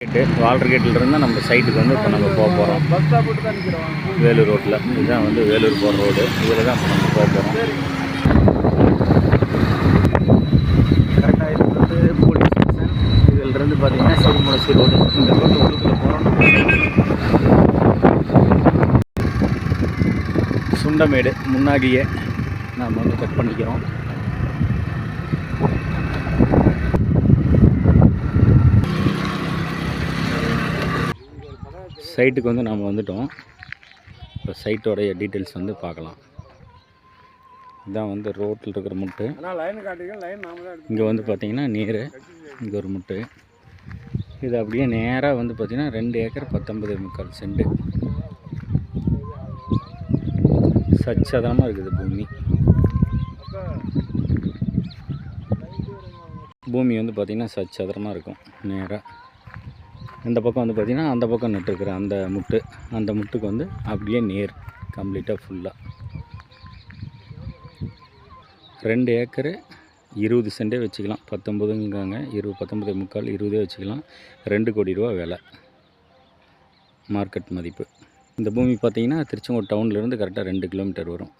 கேட்டு வால்டர் கேட்டில் நம்ம சைட்டுக்கு வந்து இப்போ நம்ம போக போகிறோம் வேலூர் ரோட்டில் இதுதான் வந்து வேலூர் போகிற ரோடு இதில் தான் இப்போ நம்ம போக போகிறோம் கரெக்டாக இது வந்து போலீஸ் ஸ்டேஷன் இதிலிருந்து பார்த்தீங்கன்னா சிறுமுளசி ரோடு இந்த ரோடு உள்ளுக்குள்ளே போகிறோம் சுண்டமேடு முன்னாடியே நாம் வந்து கட் பண்ணிக்கிறோம். சைட்டுக்கு வந்து நாம் வந்துட்டோம். இப்போ சைட்டோடைய டீட்டெயில்ஸ் வந்து பார்க்கலாம். இதான் வந்து ரோட்டில் இருக்கிற முட்டு. இங்கே வந்து பார்த்தீங்கன்னா நீர் இங்கே ஒரு முட்டு. இது அப்படியே நேராக வந்து பார்த்தீங்கன்னா ரெண்டு ஏக்கர் பத்தொன்பது முக்கால் சென்ட். சச்சதனமாக இருக்குது பூமி. பூமி வந்து பார்த்திங்கன்னா சச்சதனமாக இருக்கும் நேராக இந்த பக்கம் வந்து பார்த்திங்கன்னா அந்த பக்கம் நட்டுருக்குற அந்த முட்டு அந்த முட்டுக்கு வந்து அப்படியே நேர் கம்ப்ளீட்டாக ஃபுல்லாக ரெண்டு ஏக்கரு இருபது சென்டே வச்சுக்கலாம். பத்தொம்பதுங்காங்க இருபது பத்தொம்பது முக்கால் இருபதே வச்சுக்கலாம். ரெண்டு கோடி ரூபா விலை. மார்க்கெட் மதிப்பு. இந்த பூமி பார்த்திங்கன்னா திருச்செங்கோடு டவுன்லேருந்து கரெக்டாக ரெண்டு கிலோமீட்டர் வரும்.